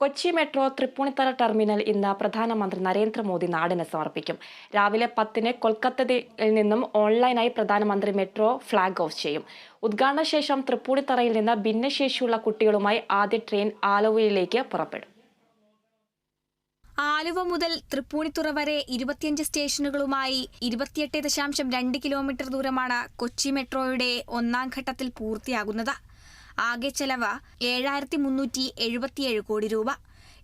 Kochi metro Tripunithura terminal ഇന്ന് പ്രധാനമന്ത്രി നരേന്ദ്രമോദി നാടിന് സമർപ്പിക്കും. രാവിലെ പത്തിന് കൊൽക്കത്തയിൽ നിന്നും ഓൺലൈനായി പ്രധാനമന്ത്രി മെട്രോ ഫ്ളാഗ് ഓഫ് ചെയ്യും. ഉദ്ഘാടന ശേഷം തൃപ്പൂണിത്തറയിൽ നിന്ന് ഭിന്നശേഷിയുള്ള കുട്ടികളുമായി ആദ്യ ട്രെയിൻ ആലുവയിലേക്ക് പുറപ്പെടും. ആലുവ മുതൽ തൃപ്പൂണിത്തുറ വരെ ഇരുപത്തിയഞ്ച് സ്റ്റേഷനുകളുമായി ഇരുപത്തിയെട്ട് ദശാംശം രണ്ട് കിലോമീറ്റർ ദൂരമാണ് കൊച്ചി മെട്രോയുടെ ഒന്നാം ഘട്ടത്തിൽ പൂർത്തിയാകുന്നത്. ആകെ ചെലവ് ഏഴായിരത്തി മുന്നൂറ്റി എഴുപത്തിയേഴ് കോടി രൂപ.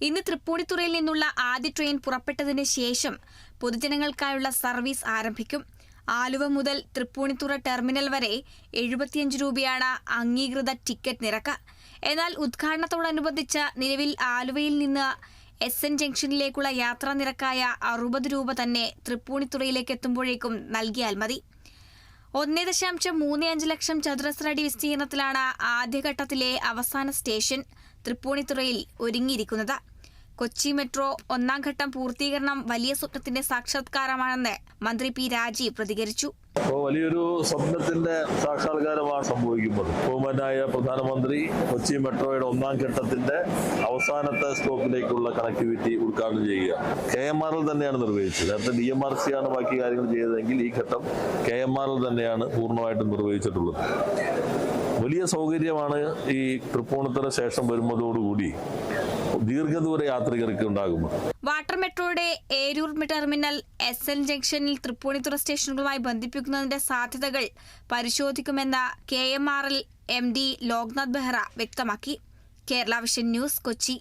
ഇന്ന് തൃപ്പൂണിത്തുറയിൽ നിന്നുള്ള ആദ്യ ട്രെയിൻ പുറപ്പെട്ടതിന് ശേഷം പൊതുജനങ്ങൾക്കായുള്ള സർവീസ് ആരംഭിക്കും. ആലുവ മുതൽ തൃപ്പൂണിത്തുറ ടെർമിനൽ വരെ എഴുപത്തിയഞ്ച് രൂപയാണ് അംഗീകൃത ടിക്കറ്റ് നിരക്ക്. എന്നാൽ ഉദ്ഘാടനത്തോടനുബന്ധിച്ച് നിലവിൽ ആലുവയിൽ നിന്ന് എസ് എൻ ജംഗ്ഷനിലേക്കുള്ള യാത്രാ നിരക്കായ അറുപത് രൂപ തന്നെ തൃപ്പൂണിത്തുറയിലേക്ക് എത്തുമ്പോഴേക്കും നൽകിയാൽ മതി. ഒന്നേ ദശാംശം മൂന്ന് അഞ്ച് ലക്ഷം ചതുരശ്ര അടി വിസ്തീർണത്തിലാണ് ആദ്യഘട്ടത്തിലെ അവസാന സ്റ്റേഷൻ തൃപ്പൂണിത്തുറയിൽ ഒരുങ്ങിയിരിക്കുന്നത്. കൊച്ചി മെട്രോ ഒന്നാം ഘട്ടം പൂർത്തീകരണം വലിയ സ്വപ്നത്തിന്റെ സാക്ഷാത്കാരമാണെന്ന് മന്ത്രി പി രാജീവ് പ്രതികരിച്ചു. അപ്പോൾ വലിയൊരു സ്വപ്നത്തിന്റെ സാക്ഷാത്കാരമാണ് സംഭവിക്കുന്നത്. ബഹുമാനായ പ്രധാനമന്ത്രി കൊച്ചി മെട്രോയുടെ ഒന്നാം ഘട്ടത്തിന്റെ അവസാനത്തെ സ്റ്റോപ്പിലേക്കുള്ള കണക്ടിവിറ്റി ഉദ്ഘാടനം ചെയ്യുക. കെ എം ആർ എൽ തന്നെയാണ് നിർവഹിച്ചത്. നേരത്തെ ഡി എം ആർ സി ആണ് ബാക്കി കാര്യങ്ങൾ ചെയ്തതെങ്കിൽ ഈ ഘട്ടം കെ എം ആർ എൽ തന്നെയാണ് പൂർണമായിട്ടും നിർവഹിച്ചിട്ടുള്ളത്. വലിയ സൗകര്യമാണ് ഈ തൃപ്പൂണിത്തറ ശേഷം വരുന്നതോടുകൂടി ദീർഘദൂര യാത്രികർക്ക് ഉണ്ടാകും. വാട്ടർ മെട്രോയുടെ ഏരൂർ ടെർമിനൽ എസ് എൻ ജംഗ്ഷനിൽ തൃപ്പൂണിത്തുറ സ്റ്റേഷനുകളുമായി ബന്ധിപ്പിക്കുന്നതിന്റെ സാധ്യതകൾ പരിശോധിക്കുമെന്ന് K M R L M D Loknath Behra വ്യക്തമാക്കി. Kerala vision news Kochi.